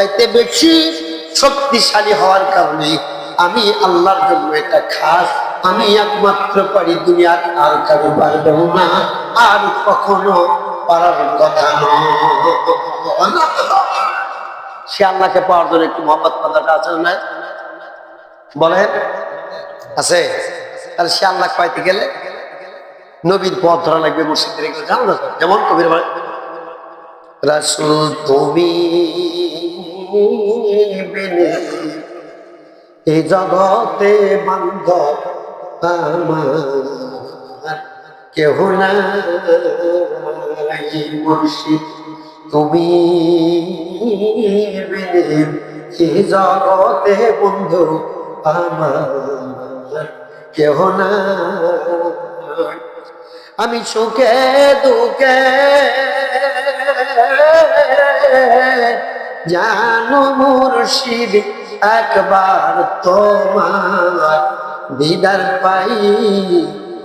চাইতে বেশি শক্তিশালী হওয়ার কারণে আমি আল্লাহর জন্য এটা খাস। আমি একমাত্র পারি দুনিয়ার আর কারও পারবেও না, আর কখনো পারার কথা সে আল্লাহকে পাওয়ার জন্য একটু মোহাম্মদ কথাটা আছে না বলেন। আছে? তাহলে সে আল্লাহ পাইতে গেলে নবীর পথ ধরা লাগবে মুর্শিদের জানো না যেমন কবির রাসুল তুমি এই জগতে বান্ধ কেহ নাই মুর্শিদ। তুমি এই জগতে বন্ধু আমার কেহ না আমি সুখে দুঃখে জানো মুর্শিদ, একবার তোমার দিদার পাই,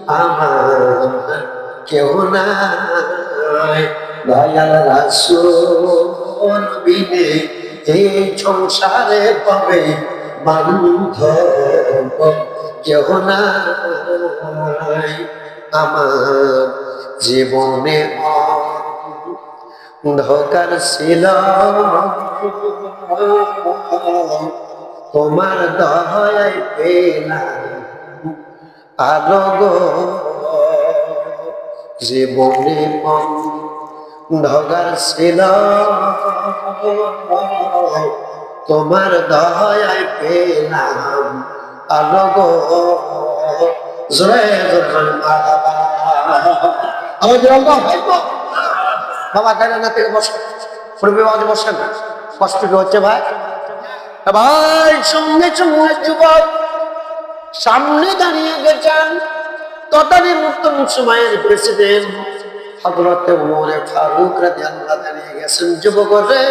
আমার কেউ নাই। দয়াল রাসূল বিনে এই সংসারে পাবে বান্ধব কেউ নাই। আমার জীবনে অন্ধকার ছিল তোমার দয়ায় পেলাম আলো গো জীবনে অন্ধকার ছিল তোমার দয়ায় পেলাম আলো গো জোরে মারহাবা। আমার। বাবা গাড়ি না থেকে বসো? পূর্বে বাজে বসেন কষ্ট কি হচ্ছে ভাই? ভাই, সঙ্গে সঙ্গে যুবক, সামনে দাঁড়িয়ে গেছেন। তদানীন্তন সময়ের প্রেসিডেন্ট হজরতে উমরে ফারুক দাঁড়িয়ে গেছেন। যুবক রে,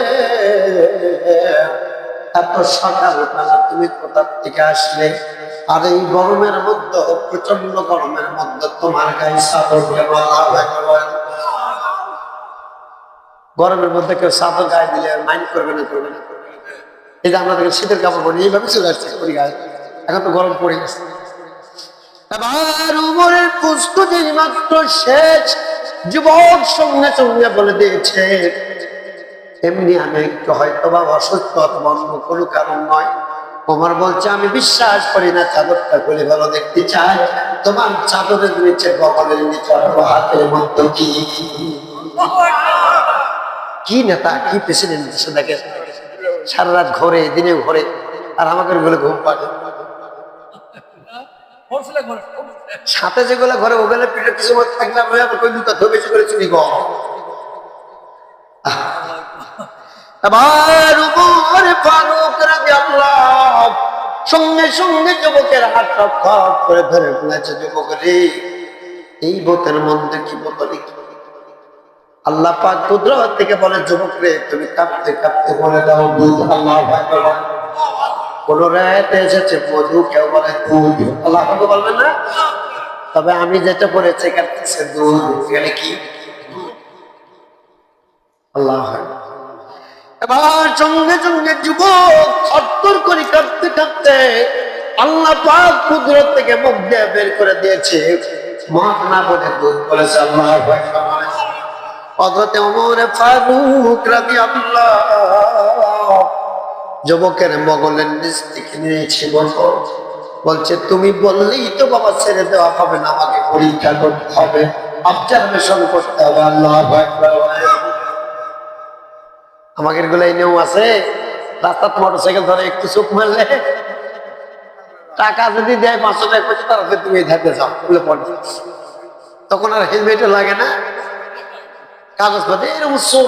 এত সকালবেলা তুমি কোথা থেকে আসলে? আর এই গরমের মধ্যে প্রচণ্ড গরমের মধ্যে তোমার গায়ে বলা হয়। গরমের মধ্যে কেউ চাদর গায়ে দিলে মাইন্ড করবে না করবে না। এই যে আমরা দেখেন শীতের কাপড় পরি, এইভাবে চলে আসছে করি গায়ে। এখন তো গরম পড়ে গেছে। আমি ওমর বলছে, আমি বিশ্বাস করি না চাদরটা খুলে ভালো দেখতে চাই। তোমার চাদরের নিচে বগলের নিচে হাতের মধ্যে কি? কি নেতা, কি প্রেসিডেন্ট দেশে দেখে সারা রাত ঘরে দিনে ঘরে, আর আমাকে বলে ঘুম পাবে সাথে যেগুলো ঘরে, ওগুলো পিঠে কিছু থাকলে আমি আবার কই দুটা বেশি করে চুরি ফারুক রাদিয়াল্লাহু সঙ্গে সঙ্গে যুবকের হাত খপ করে ধরে ফেলেছে যুবক রে। এই বোতের মধ্যে কি বোতল? কি আল্লাহ পাক কুদরত থেকে বলে যুবক রে তুমি কাঁপতে কাঁপতে বলে দাও দুধ আল্লাহ কোন রায়তে এসেছে, মধু কেউ বলে, দুধ। আল্লাহ বলবেন না? তবে আমি যেটা কাটতেছে দুধ। এখানে কি? আল্লাহ এবার সঙ্গে সঙ্গে যুবক অত্তর করে কাঁপতে কাঁপতে আল্লাহ পাক কুদরত থেকে মুখ দিয়ে বের করে দিয়েছে। মত না বলে দুধ বলেছে, আল্লাহ হযরতে ওমর ফারুক রাদিয়াল্লাহু যুবকের মগলের নিচ থেকে নিয়েছে বলব বলছে, তুমি বললেই তো বাবা ছেড়ে দেওয়া হবে না, আমাকে পরীক্ষা করতে হবে। অবজারভেশন করতে হবে, আল্লাহ আমাকে এগুলো এনেও আছে, রাস্তার মোটর সাইকেল ধরে একটু চোখ মারলে টাকা যদি দেয়, পাঁচশো টাকা তুমি ধারতে যাও তখন আর হেলমেটও লাগে না। কাগজপত্র, এরকম চোর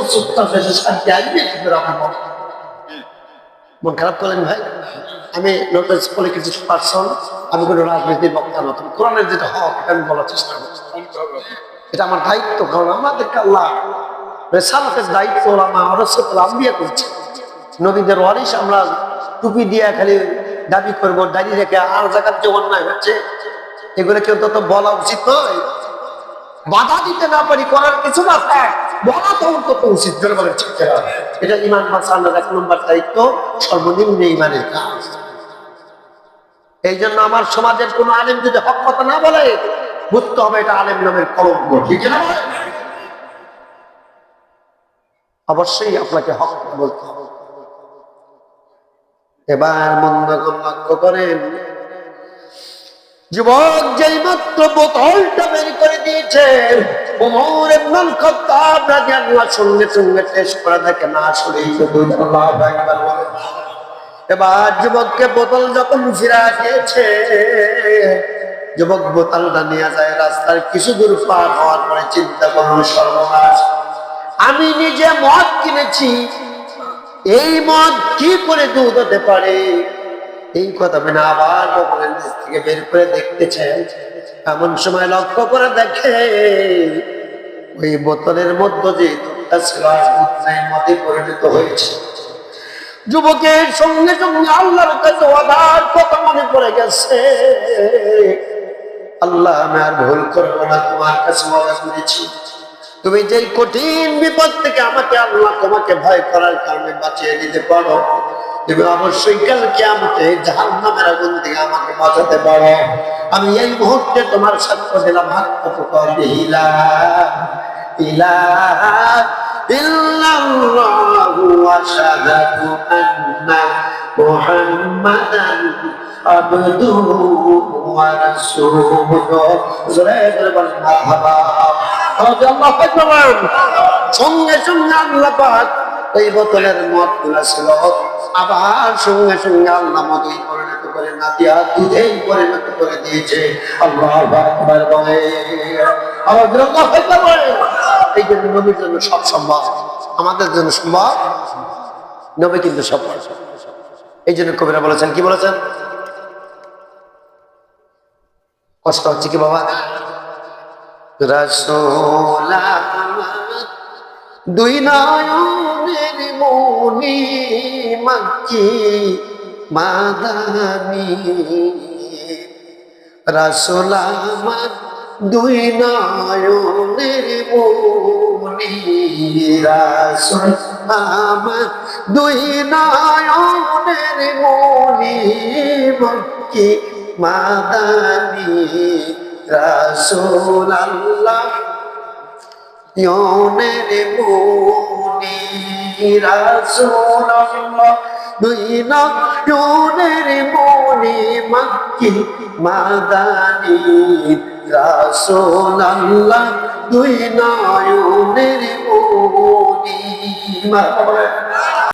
মন খারাপ করলেন ভাই? আমি নোটিস পলিটিক্স পার্সন আমি কোনো রাজনীতির বক্তা নতুন কোরআনের যেটা হক আমি বলার চেষ্টা করছি এটা আমার দায়িত্ব, কারণ আমাদেরকে আল্লাহ। রেসালতের দায়িত্ব ওলামা অরসতুল আম্বিয়া করছে। নবীদের ওয়ারিস আমরা টুপি দিয়ে খালি দাবি করব দাঁড়িয়ে রেখে আর জায়গার যে অন্যায় হচ্ছে? এগুলো কেউ তো বলা উচিত নয়। বাধা দিতে না পারি করার কিছু না থাক বলা তো অন্তত উচিত। জোরে বলেন, ঠিক এটা ইমান বাঁচানোর এক নম্বর দায়িত্ব, সর্বনিম্ন ইমানের কাজ। এই জন্য আমার সমাজের কোন আলেম যদি হক কথা না বলে, বুঝতে হবে এটা আলেম নামের কলঙ্ক ঠিক না অবশ্যই আপনাকে হক বলতে হবে। এবার মন্দ লক্ষ্য করেন। যুবক যেই মাত্র বোতলটা বের করে দিয়েছে, ওমর ইবনুল খাত্তাব রাদিয়াল্লাহু সঙ্গে সঙ্গে টেস্ট করে দেখে না আসলে আল্লাহু আকবার বলে এবার যুবককে বোতল যখন ফিরা দিয়েছে, যুবক বোতলটা নিয়ে যায় রাস্তার কিছু দূর পার হওয়ার পরে চিন্তা করল, সর্বনাশ। আমি নিজে মদ কিনেছি, এই মদ কি করে দুধ হতে পারে? এই কথা মেনে আবার বোতলের নিচ থেকে বের করে দেখতেছেন। এমন সময় লক্ষ্য করে দেখে ওই বোতলের মধ্যে যে দুধটা ছিল নাই পরিণত হয়েছে। যুবকের সঙ্গে সঙ্গে আল্লাহর কাছে ওয়াদার কথা মনে পড়ে গেছে। আল্লাহ, আমি আর ভুল করব না, তোমার কাছে ওয়াদা করেছি। তুমি যেই কঠিন বিপদ থেকে আমাকে আল্লাহ তোমাকে ভয় করার কারণে বাঁচিয়ে দিতে পারো তুমি অবশ্যই কালকে আমাকে জাহান নামের আগুন থেকে আমাকে বাঁচাতে পারো। আমি এই মুহূর্তে তোমার সাক্ষ্য দিলাম হাত ইলা ইলাহা ইল্লাল্লাহু ওয়া শাহাদাতু আন্না মুহাম্মাদান আবদুহু ওয়া রাসূলুহু। জোরে জোরে বলেন, মারহাবা। আল্লাহু আকবার। সঙ্গে সঙ্গে আল্লাহ পাক এই বোতলের মদগুলা ছিল। আবার সঙ্গে সঙ্গে আল্লাহ মদই পরিণত করে না দিয়া দুধেই পরিণত করে দিয়েছে। আল্লাহ বলে। এই জন্য নবীর জন্য সব সম্ভব। আমাদের জন্য সম্ভব। নবী কিন্তু সব এই জন্য কবিরা বলেছেন, কি বলেছেন? কষ্ট হচ্ছে কি বাবা? রসোল দুই নয়নের মনি মাকি মাদানি। রসোল আমার দুই নয়নের মনি। রসোল দুই নয়নের মনি মাকি মাদানি। রসোল আল্লাহ ইয়নের মুনি রাসূলুল্লাহ দুই নয়নের মুনি মক্কি মাদানি রাসূলুল্লাহ দুই নয়নের মুনি মারহাবা